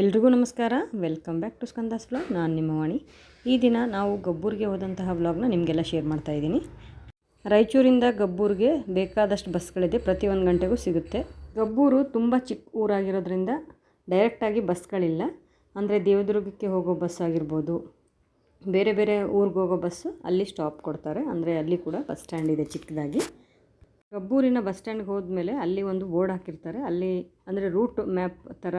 ಎಲ್ರಿಗೂ ನಮಸ್ಕಾರ. Welcome back to Skanda's vlog ನಾನು ನಿಮ್ಮ ವಾಣಿ. ಈ ದಿನ ನಾವು ಗಬ್ಬೂರಿಗೆ ಹೋದಂತಹ ವ್ಲಾಗ್ನ ನಿಮಗೆಲ್ಲ ಶೇರ್ ಮಾಡ್ತಾ ಇದ್ದೀನಿ. ರಾಯಚೂರಿಂದ ಗಬ್ಬೂರಿಗೆ ಬೇಕಾದಷ್ಟು ಬಸ್ಗಳಿದೆ ಪ್ರತಿ ಒಂದು ಗಂಟೆಗೂ ಸಿಗುತ್ತೆ. ಗಬ್ಬೂರು ತುಂಬ ಚಿಕ್ಕ ಊರಾಗಿರೋದ್ರಿಂದ ಡೈರೆಕ್ಟಾಗಿ ಬಸ್ಗಳಿಲ್ಲ ಅಂದರೆ ದೇವದುರ್ಗಕ್ಕೆ ಹೋಗೋ ಬಸ್ ಆಗಿರ್ಬೋದು. ಬೇರೆ ಬೇರೆ ಊರಿಗೆ ಹೋಗೋ ಬಸ್ಸು ಅಲ್ಲಿ ಸ್ಟಾಪ್ ಕೊಡ್ತಾರೆ. ಅಂದರೆ ಅಲ್ಲಿ ಕೂಡ ಬಸ್ ಸ್ಟ್ಯಾಂಡ್ ಇದೆ ಚಿಕ್ಕದಾಗಿ. ಗಬ್ಬೂರಿನ ಬಸ್ ಸ್ಟ್ಯಾಂಡ್ಗೆ ಹೋದ್ಮೇಲೆ ಅಲ್ಲಿ ಒಂದು ಬೋರ್ಡ್ ಹಾಕಿರ್ತಾರೆ. ಅಲ್ಲಿ ಅಂದರೆ ರೂಟ್ ಮ್ಯಾಪ್ ಥರ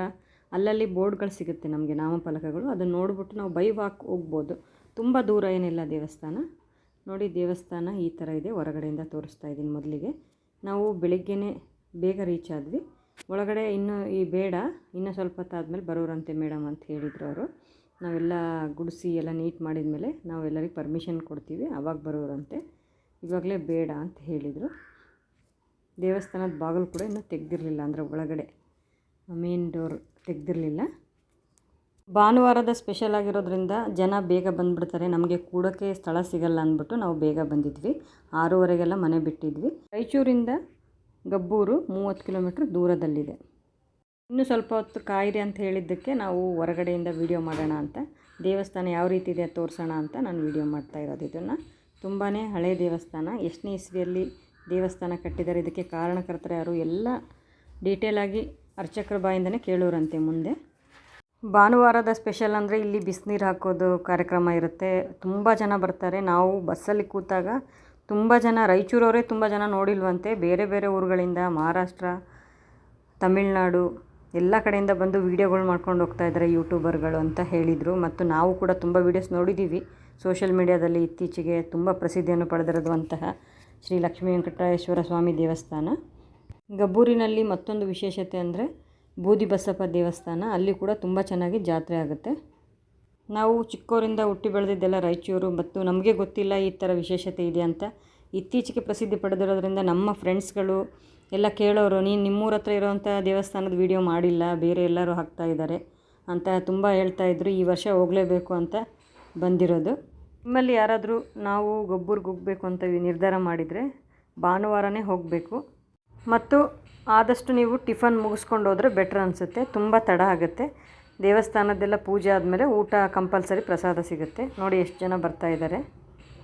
ಅಲ್ಲಲ್ಲಿ ಬೋರ್ಡ್ಗಳು ಸಿಗುತ್ತೆ ನಮಗೆ ನಾಮಫಲಕಗಳು. ಅದನ್ನು ನೋಡಿಬಿಟ್ಟು ನಾವು ಬೈ ವಾಕ್ ಹೋಗ್ಬೋದು. ತುಂಬ ದೂರ ಏನಿಲ್ಲ ದೇವಸ್ಥಾನ. ನೋಡಿ ದೇವಸ್ಥಾನ ಈ ಥರ ಇದೆ. ಹೊರಗಡೆಯಿಂದ ತೋರಿಸ್ತಾ ಇದ್ದೀನಿ ಮೊದಲಿಗೆ. ನಾವು ಬೆಳಿಗ್ಗೆನೇ ಬೇಗ ರೀಚ್ ಆದ್ವಿ. ಒಳಗಡೆ ಇನ್ನೂ ಈ ಬೇಡ, ಇನ್ನೂ ಸ್ವಲ್ಪ ಹೊತ್ತಾದ್ಮೇಲೆ ಬರೋರಂತೆ ಮೇಡಮ್ ಅಂತ ಹೇಳಿದರು ಅವರು. ನಾವೆಲ್ಲ ಗುಡಿಸಿ ಎಲ್ಲ ನೀಟ್ ಮಾಡಿದ ಮೇಲೆ ನಾವು ಎಲ್ಲರಿಗೆ ಪರ್ಮಿಷನ್ ಕೊಡ್ತೀವಿ. ಆವಾಗ ಬರೋರಂತೆ. ಇವಾಗಲೇ ಬೇಡ ಅಂತ ಹೇಳಿದರು. ದೇವಸ್ಥಾನದ ಬಾಗಿಲು ಕೂಡ ಇನ್ನೂ ತೆಗೆದಿರಲಿಲ್ಲ ಅಂದರೆ ಒಳಗಡೆ. ಮೇನ್ ಡೋರ್ ತೆಗೆದಿರಲಿಲ್ಲ. ಭಾನುವಾರದ ಸ್ಪೆಷಲ್ ಆಗಿರೋದ್ರಿಂದ ಜನ ಬೇಗ ಬಂದುಬಿಡ್ತಾರೆ. ನಮಗೆ ಕೂಡೋಕ್ಕೆ ಸ್ಥಳ ಸಿಗಲ್ಲ ಅಂದ್ಬಿಟ್ಟು ನಾವು ಬೇಗ ಬಂದಿದ್ವಿ. ಆರೂವರೆಗೆಲ್ಲ ಮನೆ ಬಿಟ್ಟಿದ್ವಿ. ರಾಯಚೂರಿಂದ ಗಬ್ಬೂರು ಮೂವತ್ತು ಕಿಲೋಮೀಟ್ರ್ ದೂರದಲ್ಲಿದೆ. ಇನ್ನೂ ಸ್ವಲ್ಪ ಹೊತ್ತು ಕಾಯಿರಿ ಅಂತ ಹೇಳಿದ್ದಕ್ಕೆ ನಾವು ಹೊರಗಡೆಯಿಂದ ವೀಡಿಯೋ ಮಾಡೋಣ ಅಂತ. ದೇವಸ್ಥಾನ ಯಾವ ರೀತಿ ಇದೆ ತೋರಿಸೋಣ ಅಂತ ನಾನು ವೀಡಿಯೋ ಮಾಡ್ತಾ ಇರೋದು ಇದನ್ನು. ತುಂಬಾ ಹಳೆ ದೇವಸ್ಥಾನ. ಎಷ್ಟನೇ ಇಸ್ವಿಯಲ್ಲಿ ದೇವಸ್ಥಾನ ಕಟ್ಟಿದ್ದಾರೆ. ಇದಕ್ಕೆ ಕಾರಣಕರ್ತರ ಯಾರು? ಎಲ್ಲ ಡೀಟೇಲಾಗಿ ಅರ್ಚಕರ ಬಾಯಿಂದನೇ ಕೇಳೋರಂತೆ ಮುಂದೆ. ಭಾನುವಾರದ ಸ್ಪೆಷಲ್ ಅಂದರೆ ಇಲ್ಲಿ ಬಿಸಿನೀರು ಹಾಕೋದು ಕಾರ್ಯಕ್ರಮ ಇರುತ್ತೆ. ತುಂಬ ಜನ ಬರ್ತಾರೆ. ನಾವು ಬಸ್ಸಲ್ಲಿ ಕೂತಾಗ ತುಂಬ ಜನ, ರಾಯಚೂರವರೇ ತುಂಬ ಜನ ನೋಡಿಲ್ವಂತೆ. ಬೇರೆ ಬೇರೆ ಊರುಗಳಿಂದ, ಮಹಾರಾಷ್ಟ್ರ, ತಮಿಳ್ನಾಡು, ಎಲ್ಲ ಕಡೆಯಿಂದ ಬಂದು ವೀಡಿಯೋಗಳು ಮಾಡ್ಕೊಂಡು ಹೋಗ್ತಾ ಇದ್ದಾರೆ ಯೂಟ್ಯೂಬರ್ಗಳು ಅಂತ ಹೇಳಿದರು. ಮತ್ತು ನಾವು ಕೂಡ ತುಂಬ ವೀಡಿಯೋಸ್ ನೋಡಿದ್ದೀವಿ ಸೋಷಿಯಲ್ ಮೀಡ್ಯಾದಲ್ಲಿ ಇತ್ತೀಚೆಗೆ ತುಂಬ ಪ್ರಸಿದ್ಧಿಯನ್ನು ಪಡೆದಿರುವಂತಹ ಶ್ರೀ ಲಕ್ಷ್ಮೀ ವೆಂಕಟೇಶ್ವರ ಸ್ವಾಮಿ ದೇವಸ್ಥಾನ. ಗಬ್ಬೂರಿನಲ್ಲಿ ಮತ್ತೊಂದು ವಿಶೇಷತೆ ಅಂದರೆ ಬೂದಿ ಬಸಪ್ಪ ದೇವಸ್ಥಾನ. ಅಲ್ಲಿ ಕೂಡ ತುಂಬ ಚೆನ್ನಾಗಿ ಜಾತ್ರೆ ಆಗುತ್ತೆ. ನಾವು ಚಿಕ್ಕವರಿಂದ ಹುಟ್ಟಿ ಬೆಳೆದಿದ್ದೆಲ್ಲ ರಾಯಚೂರು ಮತ್ತು ನಮಗೆ ಗೊತ್ತಿಲ್ಲ ಈ ಥರ ವಿಶೇಷತೆ ಇದೆ ಅಂತ ಇತ್ತೀಚೆಗೆ ಪ್ರಸಿದ್ಧಿ ಪಡೆದಿರೋದ್ರಿಂದ ನಮ್ಮ ಫ್ರೆಂಡ್ಸ್ಗಳು ಎಲ್ಲ ಕೇಳೋರು, ನೀನು ನಿಮ್ಮೂರ ಹತ್ರ ಇರೋವಂಥ ದೇವಸ್ಥಾನದ ವೀಡಿಯೋ ಮಾಡಿಲ್ಲ, ಬೇರೆ ಎಲ್ಲರೂ ಹಾಕ್ತಾ ಇದ್ದಾರೆ ಅಂತ ತುಂಬ ಹೇಳ್ತಾಯಿದ್ರು ಈ ವರ್ಷ ಹೋಗಲೇಬೇಕು ಅಂತ ಬಂದಿರೋದು. ನಿಮ್ಮಲ್ಲಿ ಯಾರಾದರೂ ನಾವು ಗೊಬ್ಬರಿಗೆ ಹೋಗಬೇಕು ಅಂತ ನಿರ್ಧಾರ ಮಾಡಿದರೆ ಭಾನುವಾರನೇ ಹೋಗಬೇಕು. ಮತ್ತು ಆದಷ್ಟು ನೀವು ಟಿಫನ್ ಮುಗಿಸ್ಕೊಂಡು ಹೋದರೆ ಬೆಟ್ರ್ ಅನಿಸುತ್ತೆ. ತುಂಬ ತಡ ಆಗುತ್ತೆ. ದೇವಸ್ಥಾನದ್ದೆಲ್ಲ ಪೂಜೆ ಆದಮೇಲೆ ಊಟ ಕಂಪಲ್ಸರಿ ಪ್ರಸಾದ ಸಿಗುತ್ತೆ. ನೋಡಿ ಎಷ್ಟು ಜನ ಬರ್ತಾ ಇದ್ದಾರೆ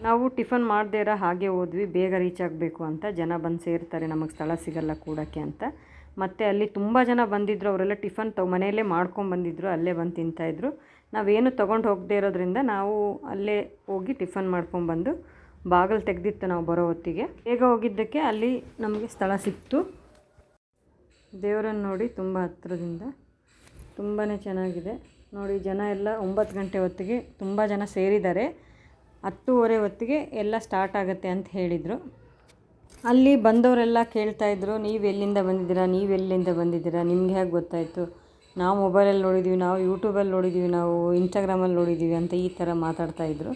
ನಾವು ಟಿಫನ್ ಮಾಡದೇ ಇರೋ ಹಾಗೆ ಹೋದ್ವಿ. ಬೇಗ ರೀಚ್ ಆಗಬೇಕು ಅಂತ. ಜನ ಬಂದು ಸೇರ್ತಾರೆ. ನಮಗೆ ಸ್ಥಳ ಸಿಗಲ್ಲ ಕೂಡೋಕ್ಕೆ ಅಂತ. ಮತ್ತು ಅಲ್ಲಿ ತುಂಬ ಜನ ಬಂದಿದ್ದರು ಅವರೆಲ್ಲ ಟಿಫನ್ ತೊ, ಮನೆಯಲ್ಲೇ ಮಾಡ್ಕೊಂಡು ಬಂದಿದ್ದರು ಅಲ್ಲೇ ಬಂದು ತಿಂತಾಯಿದ್ರು ನಾವೇನು ತೊಗೊಂಡು ಹೋಗದೇ ಇರೋದ್ರಿಂದ ನಾವು ಅಲ್ಲೇ ಹೋಗಿ ಟಿಫನ್ ಮಾಡ್ಕೊಂಡ್ಬಂದು ಬಾಗಿಲು ತೆಗೆದಿತ್ತು ನಾವು ಬರೋ ಹೊತ್ತಿಗೆ. ಬೇಗ ಹೋಗಿದ್ದಕ್ಕೆ ಅಲ್ಲಿ ನಮಗೆ ಸ್ಥಳ ಸಿಕ್ತು. ದೇವರನ್ನು ನೋಡಿ ತುಂಬ ಹತ್ತಿರದಿಂದ ತುಂಬಾ ಚೆನ್ನಾಗಿದೆ. ನೋಡಿ ಜನ ಎಲ್ಲ ಒಂಬತ್ತು ಗಂಟೆ ಹೊತ್ತಿಗೆ ತುಂಬ ಜನ ಸೇರಿದ್ದಾರೆ. ಹತ್ತೂವರೆ ಹೊತ್ತಿಗೆ ಎಲ್ಲ ಸ್ಟಾರ್ಟ್ ಆಗುತ್ತೆ ಅಂತ ಹೇಳಿದರು. ಅಲ್ಲಿ ಬಂದವರೆಲ್ಲ ಕೇಳ್ತಾಯಿದ್ರು ನೀವು ಎಲ್ಲಿಂದ ಬಂದಿದ್ದೀರಾ? ನೀವು ಎಲ್ಲಿಂದ ಬಂದಿದ್ದೀರಾ? ನಿಮ್ಗೆ ಹೇಗೆ ಗೊತ್ತಾಯಿತು? ನಾವು ಮೊಬೈಲಲ್ಲಿ ನೋಡಿದ್ದೀವಿ ನಾವು ಯೂಟ್ಯೂಬಲ್ಲಿ ನೋಡಿದ್ದೀವಿ ನಾವು ಇನ್ಸ್ಟಾಗ್ರಾಮಲ್ಲಿ ನೋಡಿದ್ದೀವಿ ಅಂತ ಈ ಥರ ಮಾತಾಡ್ತಾಯಿದ್ರು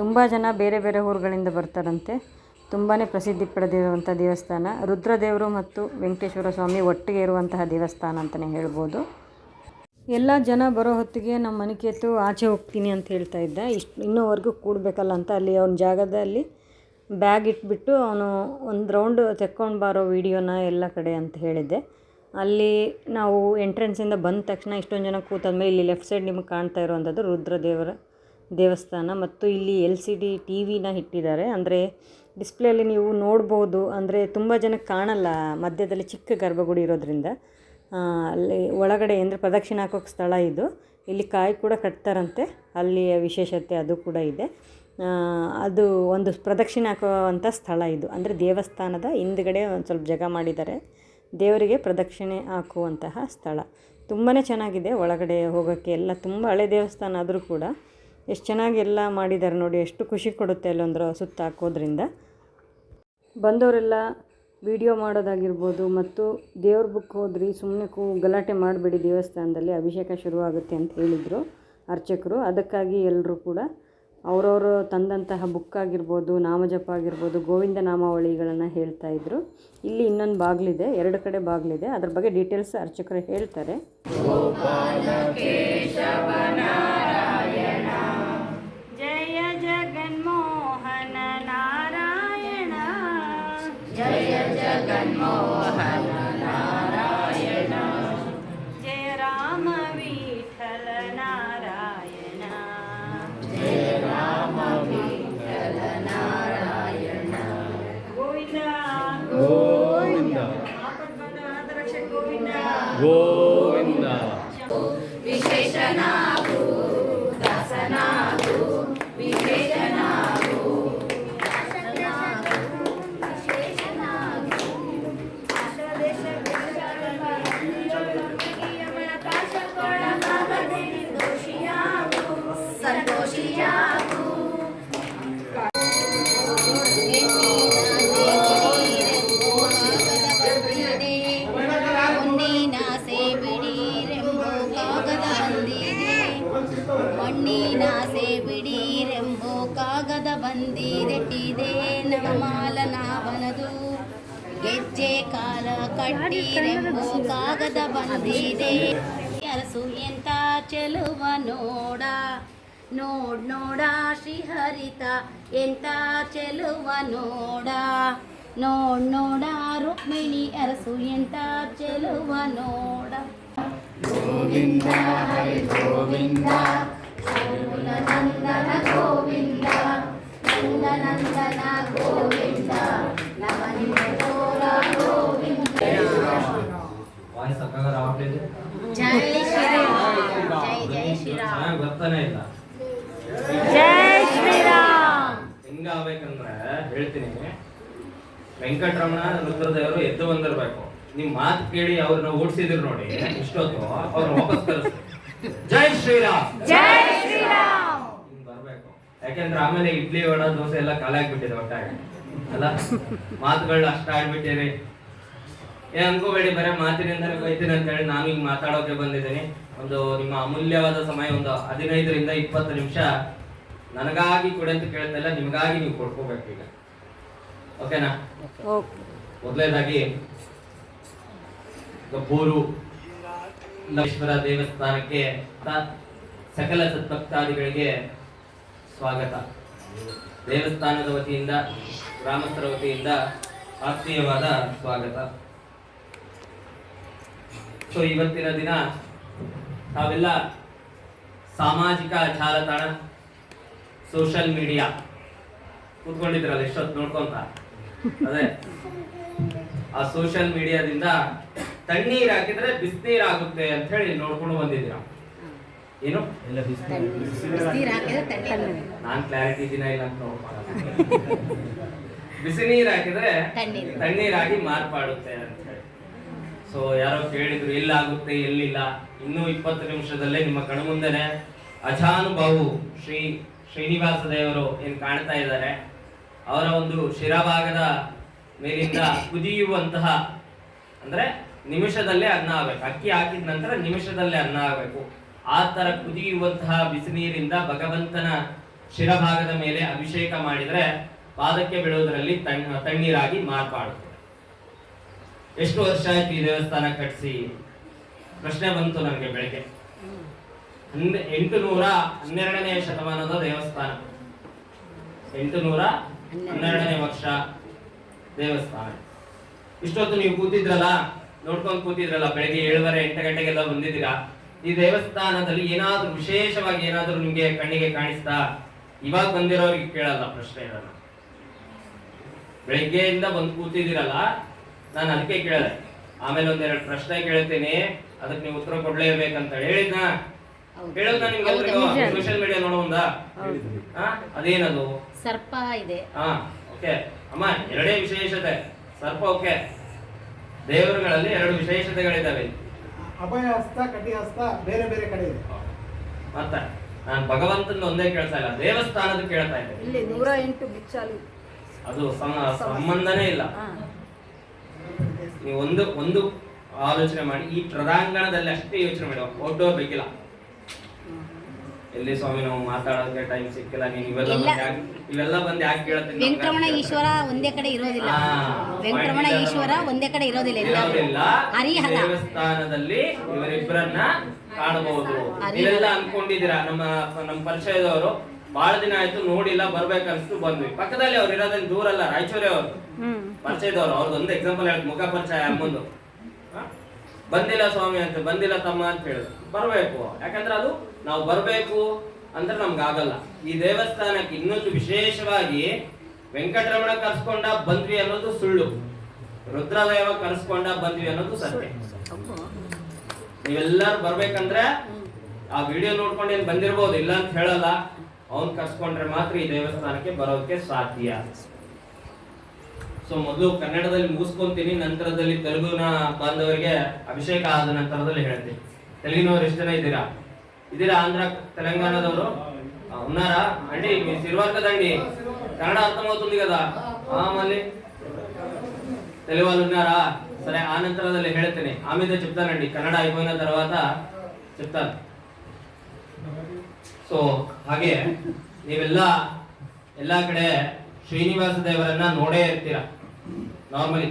ತುಂಬ ಜನ ಬೇರೆ ಬೇರೆ ಊರುಗಳಿಂದ ಬರ್ತಾರಂತೆ. ತುಂಬಾ ಪ್ರಸಿದ್ಧಿ ಪಡೆದಿರುವಂಥ ದೇವಸ್ಥಾನ. ರುದ್ರದೇವರು ಮತ್ತು ವೆಂಕಟೇಶ್ವರ ಸ್ವಾಮಿ ಒಟ್ಟಿಗೆ ಇರುವಂತಹ ದೇವಸ್ಥಾನ ಅಂತಲೇ ಹೇಳ್ಬೋದು. ಎಲ್ಲ ಜನ ಬರೋ ಹೊತ್ತಿಗೆ ನಮ್ಮ ಮನಿಕೇತು ಆಚೆ ಹೋಗ್ತೀನಿ ಅಂತ ಹೇಳ್ತಾ ಇದ್ದ. ಇಷ್ಟು ಇನ್ನೂವರೆಗೂ ಕೂಡಬೇಕಲ್ಲ ಅಂತ ಅಲ್ಲಿ ಅವನ ಜಾಗದಲ್ಲಿ ಬ್ಯಾಗ್ ಇಟ್ಬಿಟ್ಟು ಅವನು ಒಂದು ರೌಂಡ್ ತೆಕ್ಕೊಂಡು ಬಾರೋ ವೀಡಿಯೋನ ಎಲ್ಲ ಕಡೆ ಅಂತ ಹೇಳಿದ್ದೆ. ಅಲ್ಲಿ ನಾವು ಎಂಟ್ರೆನ್ಸಿಂದ ಬಂದ ತಕ್ಷಣ ಇಷ್ಟೊಂದು ಜನ ಕೂತಾದ್ಮೇಲೆ ಇಲ್ಲಿ ಲೆಫ್ಟ್ ಸೈಡ್ ನಿಮಗೆ ಕಾಣ್ತಾ ಇರುವಂಥದ್ದು ರುದ್ರದೇವರ ದೇವಸ್ಥಾನ ಮತ್ತು ಇಲ್ಲಿ ಎಲ್ ಸಿ ಡಿ ಟಿ ವಿನ ಇಟ್ಟಿದ್ದಾರೆ. ಅಂದರೆ ಡಿಸ್ಪ್ಲೇಲಿ ನೀವು ನೋಡ್ಬೋದು. ಅಂದರೆ ತುಂಬ ಜನಕ್ಕೆ ಕಾಣಲ್ಲ ಮಧ್ಯದಲ್ಲಿ ಚಿಕ್ಕ ಗರ್ಭಗುಡಿ ಇರೋದ್ರಿಂದ. ಅಲ್ಲಿ ಒಳಗಡೆ ಅಂದರೆ ಪ್ರದಕ್ಷಿಣೆ ಹಾಕೋಕ್ಕೆ ಸ್ಥಳ ಇದು. ಇಲ್ಲಿ ಕಾಯಿ ಕೂಡ ಕಟ್ತಾರಂತೆ. ಅಲ್ಲಿಯ ವಿಶೇಷತೆ ಅದು ಕೂಡ ಇದೆ. ಅದು ಒಂದು ಪ್ರದಕ್ಷಿಣೆ ಹಾಕುವಂಥ ಸ್ಥಳ ಇದು. ಅಂದರೆ ದೇವಸ್ಥಾನದ ಹಿಂದ್ಗಡೆ ಒಂದು ಸ್ವಲ್ಪ ಜಗ ಮಾಡಿದ್ದಾರೆ. ದೇವರಿಗೆ ಪ್ರದಕ್ಷಿಣೆ ಹಾಕುವಂತಹ ಸ್ಥಳ. ತುಂಬಾ ಚೆನ್ನಾಗಿದೆ ಒಳಗಡೆ ಹೋಗೋಕ್ಕೆ. ಎಲ್ಲ ತುಂಬ ಹಳೆ ದೇವಸ್ಥಾನ ಆದರೂ ಕೂಡ. ಎಷ್ಟು ಚೆನ್ನಾಗಿ ಎಲ್ಲ ಮಾಡಿದ್ದಾರೆ ನೋಡಿ, ಎಷ್ಟು ಖುಷಿ ಕೊಡುತ್ತೆ ಅಲ್ಲೊಂದ್ರ ಸುತ್ತ ಹಾಕೋದ್ರಿಂದ. ಬಂದವರೆಲ್ಲ ವಿಡಿಯೋ ಮಾಡೋದಾಗಿರ್ಬೋದು ಮತ್ತು ದೇವ್ರ ಬುಕ್ ಹೋದ್ರಿ ಸುಮ್ಮನೆ ಕೂ ಗಲಾಟೆ ಮಾಡಬೇಡಿ ದೇವಸ್ಥಾನದಲ್ಲಿ, ಅಭಿಷೇಕ ಶುರುವಾಗುತ್ತೆ ಅಂತ ಹೇಳಿದರು ಅರ್ಚಕರು. ಅದಕ್ಕಾಗಿ ಎಲ್ಲರೂ ಕೂಡ ಅವರವರು ತಂದಂತಹ ಬುಕ್ ಆಗಿರ್ಬೋದು, ನಾಮಜಪ ಆಗಿರ್ಬೋದು, ಗೋವಿಂದ ನಾಮಾವಳಿಗಳನ್ನು ಹೇಳ್ತಾ ಇದ್ರು. ಇಲ್ಲಿ ಇನ್ನೊಂದು ಬಾಗಿಲಿದೆ, ಎರಡು ಕಡೆ ಬಾಗಿಲಿದೆ. ಅದ್ರ ಬಗ್ಗೆ ಡೀಟೇಲ್ಸ್ ಅರ್ಚಕರು ಹೇಳ್ತಾರೆ. ಕಾಗದ ಬಂದಿದೆ ನವಮಾಲನಾವನದು. ಗೆಜ್ಜೆ ಕಾಲ ಕಟ್ಟಿರೆಂಬು ಕಾಗದ ಬಂದಿದೆ. ಅರಸು ಎಂತ ಚೆಲುವ ನೋಡ. ನೋಡ್ ನೋಡ ಶ್ರೀಹರಿತ ಎಂತ ಚೆಲುವ ನೋಡ. ನೋಡ್ ನೋಡ ರುಕ್ಮಿಣಿ ಅರಸು ಎಂತ ಚೆಲುವ ನೋಡ. ಗೋವಿಂದ ಹರಿ ಗೋವಿಂದ ನಂದನ ಗೋವಿಂದ ನಂದನಂದನ ಗೋವಿಂದ ನವನಿಂದ ತೋರ ಗೋವಿಂದ ವಾಯ್ಸ್ ಸಕ್ಕಗ ರಾವಟ್ಲಿದೆ ಜೈ ಶ್ರೀರಾಮ್ ಜೈ ಜೈ ಶ್ರೀರಾಮ್ ಚೆನ್ನಾಗಿ ಬರ್ತಾನೆ ಇಲ್ಲ ಜೈ ಶ್ರೀರಾಮ್ ಹೆಂಗ ಆಗ್ಬೇಕಂದ್ರೆ ಹೇಳ್ತೀನಿ ವೆಂಕಟರಮಣ ರುದ್ರದೇವರು ಎದ್ದು ಬಂದಿರಬೇಕು. ನಿಮ್ ಮಾತು ಕೇಳಿ ಅವ್ರನ್ನ ಓಡಿಸಿದ್ರು ನೋಡಿ ಇಷ್ಟೊತ್ತು ಅವ್ರನ್ನ ವಾಪಸ್ ಕಳಿಸ್ತಾರೆ ಜೈ ಶ್ರೀರಾಮ್. ಜೈ ಶ್ರೀರಾಮ್. ಬರ್ಬೇಕು. ಯಾಕೆಂದ್ರೆ ಆಮೇಲೆ ಇಡ್ಲಿ ವಡ ದೋಸೆ ಎಲ್ಲ ಕಾಲಾಗ್ಬಿಟ್ಟಿದೆ ಒಟ್ಟಾಗಿ. ಅಲ್ಲ ಮಾತುಗಳನ್ನ ಅಷ್ಟ ಆಡ್ಬಿಟ್ಟಿರಿ. ಏ ಅನ್ಕೋಬೇಡಿ ಬರೀ ಮಾತಿನಿಂದಲೇ ಬೈತೀನಿ ಅಂತ ಹೇಳಿ ನಾನು ಈಗ ಮಾತಾಡೋಕೆ ಬಂದಿದ್ದೀನಿ. ಒಂದು ನಿಮ್ಮ ಅಮೂಲ್ಯವಾದ ಸಮಯ ಒಂದು ಹದಿನೈದರಿಂದ ಇಪ್ಪತ್ತು ನಿಮಿಷ ನನಗಾಗಿ ಕೊಡಿ ಅಂತ ಕೇಳ್ತಾ ಇಲ್ಲ ನಿಮಗಾಗಿ ನೀವು ಕೊಡ್ಕೋಬೇಕು ಈಗ. ಓಕೆನಾ? ಓಕೆ. ಮೊದಲನೇದಾಗಿ ಗಬ್ಬೂರು ಲಕ್ಷ್ಮರ ದೇವಸ್ಥಾನಕ್ಕೆ ಸಕಲ ಸದ್ಭಕ್ತಾದಿಗಳಿಗೆ ಸ್ವಾಗತ. ದೇವಸ್ಥಾನದ ವತಿಯಿಂದ ಗ್ರಾಮಸ್ಥರ ವತಿಯಿಂದ ಆತ್ಮೀಯವಾದ ಸ್ವಾಗತ. ಸೊ ಇವತ್ತಿನ ದಿನ ತಾವೆಲ್ಲ ಸಾಮಾಜಿಕ ಜಾಲತಾಣ ಸೋಷಿಯಲ್ ಮೀಡಿಯಾ ಕೂತ್ಕೊಂಡಿದ್ರಲ್ಲ ಎಷ್ಟೊತ್ತು ನೋಡ್ಕೊಂತ? ಅದೇ ಆ ಸೋಷಿಯಲ್ ಮೀಡಿಯಾದಿಂದ ತಣ್ಣೀರ್ ಹಾಕಿದ್ರೆ ಬಿಸಿನೀರ್ ಆಗುತ್ತೆ ಅಂತ ಹೇಳಿ ನೋಡ್ಕೊಂಡು ಬಂದಿದ್ದೀರ? ಏನು? ತಣ್ಣೀರು ನಾನ್ ಕ್ಲಾರಿಟಿ ದಿನ ಇಲ್ಲ ಅಂತ ಬಿಸಿ ನೀರ್ ಹಾಕಿದ್ರೆ ತಣ್ಣೀರ್. ತಣ್ಣೀರಾಗಿ ಮಾರ್ಪಾಡುತ್ತೆ ಅಂತ ಹೇಳಿ. ಸೊ ಯಾರೋ ಕೇಳಿದ್ರು ಎಲ್ಲಾಗುತ್ತೆ ಎಲ್ಲಿಲ್ಲ? ಇನ್ನೂ ಇಪ್ಪತ್ತು ನಿಮಿಷದಲ್ಲೇ ನಿಮ್ಮ ಕಣ್ಮುಂದೆನೆ ಅಜಾನುಭಾವು ಶ್ರೀ ಶ್ರೀನಿವಾಸ ದೇವರು ಏನ್ ಕಾಣ್ತಾ ಇದ್ದಾರೆ. ಅವರ ಒಂದು ಶಿರಭಾಗದ ಮೇಲಿಂದ ಕುದಿಯುವಂತಹ, ಅಂದ್ರೆ ನಿಮಿಷದಲ್ಲೇ ಅನ್ನ ಆಗ್ಬೇಕು. ಅಕ್ಕಿ ಹಾಕಿದ ನಂತರ ನಿಮಿಷದಲ್ಲೇ ಅನ್ನ ಆಗಬೇಕು. ಆ ಥರ ಕುದಿಯುವಂತಹ ಬಿಸಿನೀರಿಂದ ಭಗವಂತನ ಶಿರಭಾಗದ ಮೇಲೆ ಅಭಿಷೇಕ ಮಾಡಿದರೆ ಪಾದಕ್ಕೆ ಬೀಳೋದರಲ್ಲಿ ತಣ್ಣ ತಣ್ಣೀರಾಗಿ ಮಾರ್ಪಾಡುತ್ತೆ ಎಷ್ಟು ವರ್ಷ ಆಯ್ತು ಈ ದೇವಸ್ಥಾನ ಕಟ್ಟಿಸಿ ಪ್ರಶ್ನೆ ಬಂತು ನನಗೆ ಬೆಳಗ್ಗೆ. ಎಂಟು ನೂರ ಹನ್ನೆರಡನೇ ಶತಮಾನದ ದೇವಸ್ಥಾನ. ಎಂಟು ನೂರ ಹನ್ನೆರಡನೇ ವರ್ಷ ದೇವಸ್ಥಾನ. ಇಷ್ಟೊತ್ತು ನೀವು ಕೂತಿದ್ರಲ್ಲ, ನೋಡ್ಕೊಂಡು ಕೂತಿದ್ರಲ್ಲ, ಬೆಳಗ್ಗೆ ಏಳುವರೆ ಎಂಟು ಗಂಟೆಗೆಲ್ಲ ಬಂದಿದ್ದೀರಾ? ಈ ದೇವಸ್ಥಾನದಲ್ಲಿ ಏನಾದ್ರೂ ವಿಶೇಷವಾಗಿ ಏನಾದ್ರೂ ನಿಮ್ಗೆ ಕಣ್ಣಿಗೆ ಕಾಣಿಸ್ತಾ? ಇವಾಗ ಬಂದಿರೋರಿಗೆ ಕೇಳಲ್ಲ ಪ್ರಶ್ನೆ ಇರಲ್ಲ ಬೆಳಿಗ್ಗೆಯಿಂದ ಬಂದು ಕೂತಿದ್ದೀರಲ್ಲ, ನಾನು ಅದಕ್ಕೆ ಕೇಳಿದೆ. ಆಮೇಲೆ ಒಂದೆರಡು ಪ್ರಶ್ನೆ ಕೇಳ್ತೀನಿ, ಅದಕ್ಕೆ ನೀವು ಉತ್ತರ ಕೊಡ್ಲೇಬೇಕಂತ ಹೇಳಿದ್ನ. ಹೇಳೋದ್ ನಾನು ನಿಮ್ಗೆ ಸೋಶಿಯಲ್ ಮೀಡಿಯಾ ನೋಡೋಂದ ಅದೇನದು? ಸರ್ಪ ಇದೆ. ಹಾ ಓಕೆ ಅಮ್ಮ ಎರಡೇ ವಿಶೇಷತೆ. ಸರ್ಪ ಓಕೆ ದೇವರುಗಳಲ್ಲಿ ಎರಡು ವಿಶೇಷತೆಗಳಿದ್ದಾವೆ ಅಭಯ ಹಸ್ತ ಕಟಿ ಹಸ್ತ ಬೇರೆ ಬೇರೆ ಕಡೆ ಇದೆ. ಮತ್ತೆ ನಾನು ಭಗವಂತನ ಒಂದೇ ಕೇಳ್ತಾ ಇಲ್ಲ ದೇವಸ್ಥಾನದ ಕೇಳ್ತಾ ಇದ್ದೆ. ಇಲ್ಲಿ ನೂರ ಎಂಟು ಬಿಚ್ಚಾಲು ಅದು ಸಂಬಂಧನೇ ಇಲ್ಲ. ನೀವು ಒಂದು ಒಂದು ಆಲೋಚನೆ ಮಾಡಿ ಈ ಪ್ರಾಂಗಣದಲ್ಲಿ ಅಷ್ಟೇ ಯೋಚನೆ ಮಾಡಿ ಔಟ್ಡೋರ್ ಬೇಕಿಲ್ಲ. ಎಲ್ಲಿ ಸ್ವಾಮಿ ನಾವು ಮಾತಾಡೋದಕ್ಕೆ ಟೈಮ್ ಸಿಕ್ಕಿಲ್ಲ ನೀನು ಇವೆಲ್ಲ ಬಂದ್ ಇವೆಲ್ಲ ಬಂದು ಯಾಕೆ ಕೇಳ್ತೀನಿ ವೆಂಕಟರಮಣ ಈಶ್ವರ ಒಂದೇ ಕಡೆ ಇರೋದಿಲ್ಲ. ವೆಂಕಟರಮಣ ಈಶ್ವರ ಒಂದೇ ಕಡೆ ಇರೋದಿಲ್ಲ ಇರೋದಿಲ್ಲ. ಹರಿಹರ. ದೇವಸ್ಥಾನದಲ್ಲಿ ಇವರಿಬ್ಬರನ್ನ ಕಾಣಬಹುದು. ಇವೆಲ್ಲ ಅನ್ಕೊಂಡಿದ್ದೀರಾ? ನಮ್ಮ ನಮ್ಮ ಪರಿಚಯದವರು. ಬಹಳ ದಿನ ಆಯ್ತು ನೋಡಿಲ್ಲ ಬರ್ಬೇಕನ್ಸ್ತು ಬಂದ್ವಿ. ಪಕ್ಕದಲ್ಲಿ ಅವ್ರು ಇರೋದನ್ನ ದೂರಲ್ಲ ರಾಯಚೂರೇ ಅವರು. ಪರಿಚಯದವರು. ಅವ್ರದ್ದು ಒಂದು ಎಕ್ಸಾಂಪಲ್ ಹೇಳಿ ಮುಖ ಪರಿಚಯ ಅಮ್ಮಂದು? ಬಂದಿಲ್ಲ ಸ್ವಾಮಿ ಅಂತ, ಬಂದಿಲ್ಲ ತಮ್ಮ ಅಂತ ಹೇಳಿದ್ರು. ಬರಬೇಕು. ಯಾಕಂದ್ರೆ ಅದು ನಾವು ಬರಬೇಕು ಅಂದ್ರೆ ನಮ್ಗೆ ಆಗಲ್ಲ ಈ ದೇವಸ್ಥಾನಕ್ಕೆ ಇನ್ನೊಂದು ವಿಶೇಷವಾಗಿ ವೆಂಕಟರಮಣ ಕರ್ಸ್ಕೊಂಡ ಬಂದ್ವಿ ಅನ್ನೋದು ಸುಳ್ಳು. ರುದ್ರದೇವ ಕರ್ಸ್ಕೊಂಡ ಬಂದ್ವಿ ಅನ್ನೋದು ಸತ್ಯ. ನೀವೆಲ್ಲರೂ ಬರ್ಬೇಕಂದ್ರೆ ಆ ವಿಡಿಯೋ ನೋಡ್ಕೊಂಡು ಏನ್ ಬಂದಿರ್ಬೋದು ಇಲ್ಲ ಅಂತ ಹೇಳಲ್ಲ. ಅವ್ನ್ ಕರ್ಸ್ಕೊಂಡ್ರೆ ಮಾತ್ರ ಈ ದೇವಸ್ಥಾನಕ್ಕೆ ಬರೋಕೆ ಸಾಧ್ಯ. ಸೊ ಮೊದಲು ಕನ್ನಡದಲ್ಲಿ ಮುಗಿಸ್ಕೊಂತೀನಿ, ನಂತರದಲ್ಲಿ ತೆಲುಗುನ ಬಾಂಧವರಿಗೆ ಅಭಿಷೇಕ ಆದ ನಂತರದಲ್ಲಿ ಹೇಳ್ತೀನಿ. ತೆಲುಗಿನವ್ರು ಎಷ್ಟು ಜನ ಇದ್ದೀರಾ? ಇದ್ದೀರಾ ಆಂಧ್ರ, ತೆಲಂಗಾಣದವರು? ಉನ್ನಾರಾ ಅಂಡಿ మీరు సిరివర్ ಕನ್ನಡ కన్నడ అర్థమవుతుంది కదా మళ్ళీ తెలుగు వాళ్ళు ಆ ನಂತರದಲ್ಲಿ ಹೇಳ್ತೀನಿ. నంతరాದಲ್ಲಿ ಹೇಳ್ತೇನೆ ಆಮೇಲೆ ಕನ್ನಡ ಐಬೋನ తర్వాత ಚಿಪ್ತಾನ. ಸೊ, ಹಾಗೆ ನೀವೆಲ್ಲ ಎಲ್ಲ ಕಡೆ ಶ್ರೀನಿವಾಸ ದೇವರನ್ನ ನೋಡೇ ಇರ್ತೀರಾ? ನಾರ್ಮಲಿ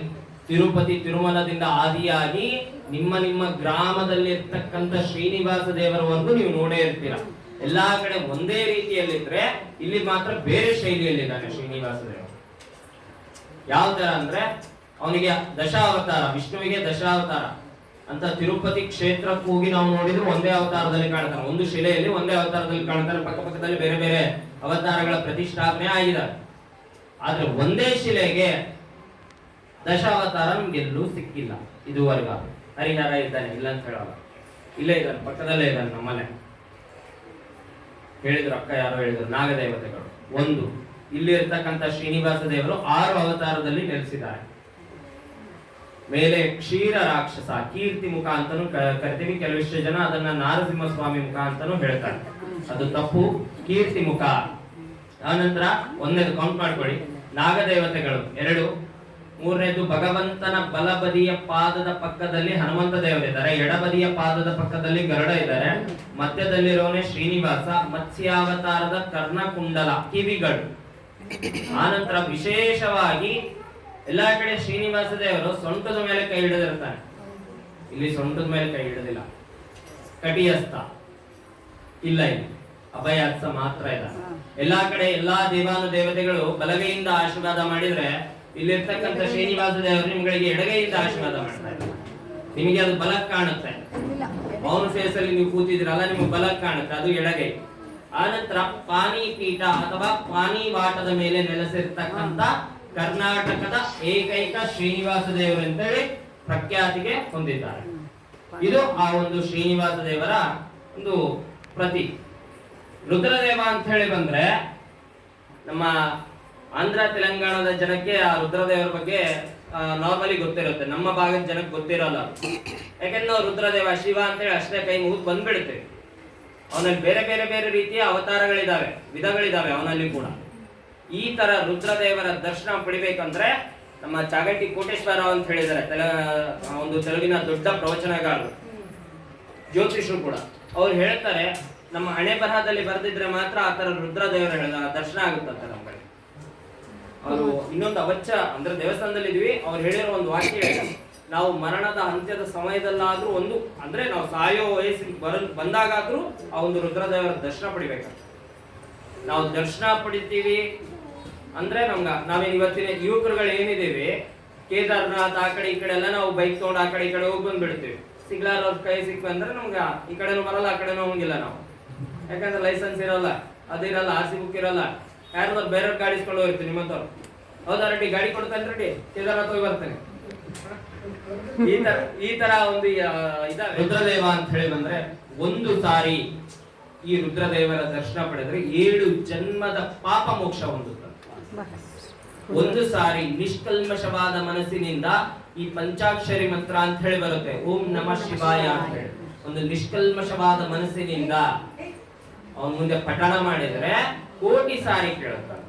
ತಿರುಪತಿ ತಿರುಮಲದಿಂದ ಆದಿಯಾಗಿ ನಿಮ್ಮ ನಿಮ್ಮ ಗ್ರಾಮದಲ್ಲಿ ಇರ್ತಕ್ಕಂಥ ಶ್ರೀನಿವಾಸ ದೇವರವರೆಗೂ ನೀವು ನೋಡೇ ಇರ್ತೀರ. ಎಲ್ಲಾ ಕಡೆ ಒಂದೇ ರೀತಿಯಲ್ಲಿದ್ರೆ ಇಲ್ಲಿ ಮಾತ್ರ ಬೇರೆ ಶೈಲಿಯಲ್ಲಿದ್ದಾನೆ ಶ್ರೀನಿವಾಸ ದೇವರು. ಯಾವ ತರ ಅಂದ್ರೆ ಅವನಿಗೆ ದಶಾವತಾರ, ವಿಷ್ಣುವಿಗೆ ದಶಾವತಾರ ಅಂತ ತಿರುಪತಿ ಕ್ಷೇತ್ರಕ್ಕೆ ಹೋಗಿ ನಾವು ನೋಡಿದ್ರೆ ಒಂದೇ ಅವತಾರದಲ್ಲಿ ಕಾಣ್ತಾರೆ. ಒಂದು ಶಿಲೆಯಲ್ಲಿ ಒಂದೇ ಅವತಾರದಲ್ಲಿ ಕಾಣ್ತಾರೆ. ಪಕ್ಕ ಪಕ್ಕದಲ್ಲಿ ಬೇರೆ ಬೇರೆ ಅವತಾರಗಳ ಪ್ರತಿಷ್ಠಾಪನೆ ಆಗಿದೆ. ಆದ್ರೆ ಒಂದೇ ಶಿಲೆಗೆ ದಶಾವತಾರ ನಮ್ಗೆಲ್ಲೂ ಸಿಕ್ಕಿಲ್ಲ ಇದುವರೆಗ. ಹರಿಹರ ಇದ್ದಾನೆ, ಇಲ್ಲ ಅಂತ ಹೇಳಲ್ಲ. ಇಲ್ಲೇ ಇದ್ದಾನೆ, ಪಕ್ಕದಲ್ಲೇ ಇದ್ದಾನೆ ನಮ್ಮನೆ ಹೇಳಿದ್ರು ಅಕ್ಕ ಯಾರೋ ಹೇಳಿದ್ರು, ನಾಗದೇವತೆಗಳು. ಒಂದು, ಇಲ್ಲಿ ಇರ್ತಕ್ಕಂಥ ಶ್ರೀನಿವಾಸ ದೇವರು ಆರು ಅವತಾರದಲ್ಲಿ ನೆಲೆಸಿದ್ದಾರೆ. ಮೇಲೆ ಕ್ಷೀರ ರಾಕ್ಷಸ, ಕೀರ್ತಿ ಮುಖ ಅಂತಾನು ಕರಿತೀವಿ. ಕೆಲವಿಷ್ಟು ಜನ ಅದನ್ನ ನಾರಸಿಂಹ ಸ್ವಾಮಿ ಮುಖ ಅಂತಾನು ಹೇಳ್ತಾರೆ. ಅದು ತಪ್ಪು. ಕೀರ್ತಿ ಮುಖ. ಆನಂತರ ಒಂದನೇದು ಕೌಂಟ್ ಮಾಡ್ಕೊಳ್ಳಿ. ನಾಗದೇವತೆಗಳು, ಎರಡು. ಮೂರನೇದು ಭಗವಂತನ ಬಲಬದಿಯ ಪಾದದ ಪಕ್ಕದಲ್ಲಿ ಹನುಮಂತ ದೇವರಿದ್ದಾರೆ. ಎಡಬದಿಯ ಪಾದದ ಪಕ್ಕದಲ್ಲಿ ಗರುಡ ಇದ್ದಾರೆ. ಮಧ್ಯದಲ್ಲಿರೋನೆ ಶ್ರೀನಿವಾಸ ಮತ್ಸ್ಯಾವತಾರದ ಕರ್ಣಕುಂಡಲ ಕಿವಿಗಳು. ಆನಂತರ ವಿಶೇಷವಾಗಿ ಎಲ್ಲಾ ಕಡೆ ಶ್ರೀನಿವಾಸ ದೇವರು ಸೊಂಟದ ಮೇಲೆ ಕೈ ಹಿಡಿದಿರ್ತಾನೆ. ಇಲ್ಲಿ ಸೊಂಟದ ಮೇಲೆ ಕೈ ಹಿಡಿದಿಲ್ಲ. ಕಟಿಯಸ್ತ ಇಲ್ಲ ಇಲ್ಲಿ. ಅಭಯಾತ್ಸ ಮಾತ್ರ ಇಲ್ಲ ಎಲ್ಲಾ ಕಡೆ ಎಲ್ಲಾ ದೇವಾನು ದೇವತೆಗಳು ಬಲಗೈಯಿಂದ ಆಶೀರ್ವಾದ ಮಾಡಿದ್ರೆ ಇಲ್ಲಿರ್ತಕ್ಕಂಥ ಶ್ರೀನಿವಾಸ ದೇವರು ನಿಮ್ಗಳಿಗೆ ಎಡಗೈಯಿಂದ ಆಶೀರ್ವಾದ ಮಾಡ್ತಾರೆ ನಿಮಗೆ ಅದು ಬಲ ಕಾಣುತ್ತೆ. ಮೌನ ಫೇಸ್ ಅಲ್ಲಿ ನೀವು ಕೂತಿದ್ರಲ್ಲ ನಿಮ್ಗೆ ಬಲ ಕಾಣುತ್ತೆ, ಅದು ಎಡಗೈ. ಆನಂತರ ಪಾನಿ ಪೀಠ ಅಥವಾ ಪಾನಿ ವಾಟದ ಮೇಲೆ ನೆಲೆಸಿರ್ತಕ್ಕಂಥ ಕರ್ನಾಟಕದ ಏಕೈಕ ಶ್ರೀನಿವಾಸ ದೇವರು ಅಂತೇಳಿ ಪ್ರಖ್ಯಾತಿಗೆ ಹೊಂದಿದ್ದಾರೆ. ಇದು ಆ ಒಂದು ಶ್ರೀನಿವಾಸ ದೇವರ ಒಂದು ಪ್ರತಿ. ರುದ್ರದೇವ ಅಂತ ಹೇಳಿ ಬಂದ್ರೆ ನಮ್ಮ ಆಂಧ್ರ, ತೆಲಂಗಾಣದ ಜನಕ್ಕೆ ಆ ರುದ್ರದೇವರ ಬಗ್ಗೆ ನಾರ್ಮಲಿ ಗೊತ್ತಿರುತ್ತೆ. ನಮ್ಮ ಭಾಗದ ಜನಕ್ಕೆ ಗೊತ್ತಿರಲ್ಲ ಯಾಕಂದ್ರೆ ರುದ್ರದೇವ ಶಿವ ಅಂತೇಳಿ ಅಷ್ಟೇ ಕೈ ಮುಗಿದು ಬಂದ್ಬಿಡುತ್ತೆ. ಅವನಲ್ಲಿ ಬೇರೆ ಬೇರೆ ಬೇರೆ ರೀತಿಯ ಅವತಾರಗಳಿದಾವೆ, ವಿಧಗಳಿದಾವೆ ಅವನಲ್ಲಿ ಕೂಡ. ಈ ತರ ರುದ್ರದೇವರ ದರ್ಶನ ಪಡಿಬೇಕಂದ್ರೆ ನಮ್ಮ ಚಾಗಟ್ಟಿ ಕೋಟೇಶ್ವರ ಅಂತ ಹೇಳಿದ್ದಾರೆ. ತೆಲ ಒಂದು ತೆಲುಗಿನ ದೊಡ್ಡ ಪ್ರವಚನಗಾರರು. ಜ್ಯೋತಿಷರು ಕೂಡ. ಅವ್ರು ಹೇಳ್ತಾರೆ, ನಮ್ಮ ಹಣೆ ಬರಹದಲ್ಲಿ ಬರೆದಿದ್ರೆ ಮಾತ್ರ ಆ ತರ ರುದ್ರದೇವರ ಹೇಳ- ದರ್ಶನ ಆಗುತ್ತಂತೆ ನಮ್ಗೆ. ಅವರು ಇನ್ನೊಂದು ಅವಚ್ಚ ಅಂದ್ರೆ ದೇವಸ್ಥಾನದಲ್ಲಿ ಇದೀವಿ ಅವ್ರು ಹೇಳಿರೋ ಒಂದು ವಾಕ್ಯ. ನಾವು ಮರಣದ ಅಂತ್ಯದ ಸಮಯದಲ್ಲಾದ್ರೂ ಒಂದು, ಅಂದ್ರೆ ನಾವು ಸಾಯೋ ವಯಸ್ಸಿಗೆ ಬರ, ಬಂದಾಗಾದ್ರೂ ಆ ಒಂದು ರುದ್ರದೇವರ ದರ್ಶನ ಪಡಿಬೇಕು. ನಾವು ದರ್ಶನ ಪಡಿತೀವಿ, ಅಂದ್ರೆ ನಮ್ಗ, ನಾವೇನ್ ಇವತ್ತಿನ ಯುವಕರುಗಳು ಏನಿದ್ದೀವಿ, ಕೇದಾರ್ನಾಥ್, ಆ ಕಡೆ ಈ ಕಡೆ ಎಲ್ಲ ನಾವು ಬೈಕ್ ತಗೊಂಡು ಆ ಕಡೆ ಈ ಕಡೆ ಹೋಗಿ ಬಂದ್ಬಿಡ್ತೀವಿ. ಸಿಗ್ಲಾರ ಕೈ ಸಿಕ್ ಬಂದ್ರೆ ನಮ್ಗ ಈ ಕಡೆನೂ ಬರಲ್ಲ, ಆ ಕಡೆನೂ ಹೋಗಿಲ್ಲ ನಾವು. ಯಾಕಂದ್ರೆ ಲೈಸೆನ್ಸ್ ಇರಲ್ಲ, ಅದಿರಲ್ಲ ಆರ್ ಸಿ ಬುಕ್ ಇರಲ್ಲ. ಯಾರ್ದಾರು ಬೇರೆ ಗಾಡಿ ಇಸ್ಕೊಂಡು ಹೋಗಿರ್ತೀನಿ, ನಿಮ್ಮಂತವ್ರು. ಹೌದಾ, ರೆಡ್ಡಿ? ಗಾಡಿ ಕೊಡ್ತಾನೆ ರೆಡ್ಡಿ. ಕೇದಾರ್ನಾಥ್ ಹೋಗಿ ಬರ್ತೇನೆ. ಈ ತರ ಈ ತರ ಒಂದು ಇದಾವೆ. ಇದ ರುದ್ರದೇವ ಅಂತ ಹೇಳಿ ಬಂದ್ರೆ, ಒಂದು ಸಾರಿ ಈ ರುದ್ರದೇವರ ದರ್ಶನ ಪಡೆದ್ರೆ ಏಳು ಜನ್ಮದ ಪಾಪ ಮೋಕ್ಷ ಹೊಂದುತ್ತದೆ ಒಂದು ಸಾರಿ ನಿಷ್ಕಲ್ಮಶವಾದ ಮನಸ್ಸಿನಿಂದ ಈ ಪಂಚಾಕ್ಷರಿ ಮಂತ್ರ ಅಂತ ಹೇಳಿ ಬರುತ್ತೆ. ಓಂ ನಮ ಶಿವಾಯ ಅಂತ ಹೇಳಿ. ಒಂದು ನಿಷ್ಕಲ್ಮಶವಾದ ಮನಸ್ಸಿನಿಂದ ಅವನ ಮುಂದೆ ಪಠಣ ಮಾಡಿದ್ರೆ ಕೋಟಿ ಸಾರಿ ಕೇಳುತ್ತಾನೆ